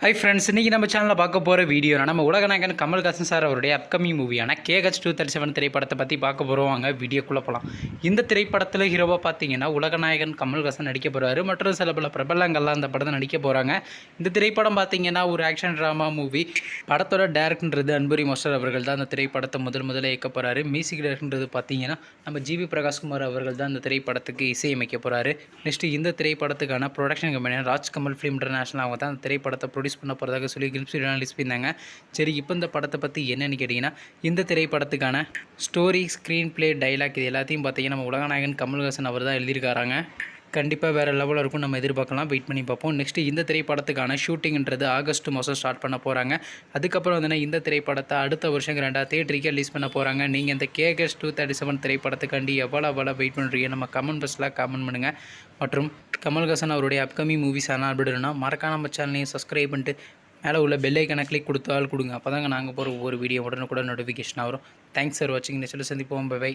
Hi friends இன்றைக்கி நம்ம சேனலில் பார்க்க போகிற வீடியோனா நம்ம உலகநாயகன் கமல்ஹாசன் சார் அவருடைய அப்கமிங் மூவியான கேஹெச் டூ தேர்ட்டி செவன் திரைப்படத்தை பற்றி பார்க்க போகிறோம் வீடியோக்குள்ளே போகலாம் இந்த திரைப்படத்தில் ஹீரோவாக பார்த்தீங்கன்னா உலகநாயகன் கமல்ஹாசன் நடிக்க போகிறாரு மற்றும் சில பல பிரபலங்கள்லாம் அந்த படத்தை நடிக்க போகிறாங்க இந்த திரைப்படம் பார்த்தீங்கன்னா ஒரு ஆக்ஷன் ட்ராமா மூவி படத்தோட டேரக்டர்ன்றது அன்புரி மோஸ்டர் அவர்கள் தான் அந்த திரைப்படத்தை முதல் முதல்ல இயக்க போகிறாரு மியூசிக் டேரக்டர்ன்றது பார்த்தீங்கன்னா நம்ம ஜிவி பிரகாஷ்குமார் அவர்கள் தான் இந்த திரைப்படத்துக்கு இசையமைக்க போகிறாரு நெக்ஸ்ட்டு இந்த திரைப்படத்துக்கான ப்ரொடக்ஷன் கம்பெனியான ராஜ்கமல் ஃபிலிம் இன்டர்நேஷனல் அவங்க தான் அந்த திரைப்படத்தை ப்ரொடியூஸ் பண்ண போகிறதாக சொல்லி கிளிப்ஸ் ரிலீஸ் பண்ணியிருந்தாங்க சரி இப்போ இந்த படத்தை பற்றி என்னென்னு கேட்டிங்கன்னா இந்த திரைப்படத்துக்கான ஸ்டோரி ஸ்க்ரீன் பிளே டைலாக் இது எல்லாத்தையும் பார்த்தீங்கன்னா நம்ம உலகநாயகன் கமல்ஹாசன் அவர் தான் எழுதியிருக்காராங்க. கண்டிப்பாக வேறு லெவலில் இருக்கும். நம்ம எதிர்பார்க்கலாம். வெயிட் பண்ணி பார்ப்போம். நெக்ஸ்ட்டு இந்த திரைப்படத்துக்கான ஷூட்டிங்ன்றது ஆகஸ்ட் மாதம் ஸ்டார்ட் பண்ண போகிறாங்க அதுக்கப்புறம் வந்து இந்த திரைப்படத்தை அடுத்த வருஷம் ரெண்டாவது தேட்டருக்கு ரிலீஸ் பண்ண போகிறாங்க நீங்கள் இந்த கேகஸ் டூ தேர்ட்டி செவன் திரைப்படத்துக்காண்டி எவ்வளோ எவ்வளோ வெயிட் பண்ணுறீங்க நம்ம கமெண்ட் பஸ்ஸில் கமெண்ட் பண்ணுங்கள் மற்றும் கமல்ஹாசன் அவருடைய அப்கமிங் மூவிஸ் ஆனால் அப்படின்னா மறக்காம நம்ம சேனலையும் சப்ஸ்கிரைப் பண்ணிட்டு மேலே உள்ள பெல் கிளிக் கொடுத்தால் கொடுங்க. அப்போ தாங்க நாங்கள் போகிற ஒவ்வொரு வீடியோ உடனுக்குடன் நோட்டிஃபிகேஷன் வரும். தேங்க்ஸ் ஃபார் வாட்சிங் நெக்ஸ்ட்டில் சந்திப்போம். பை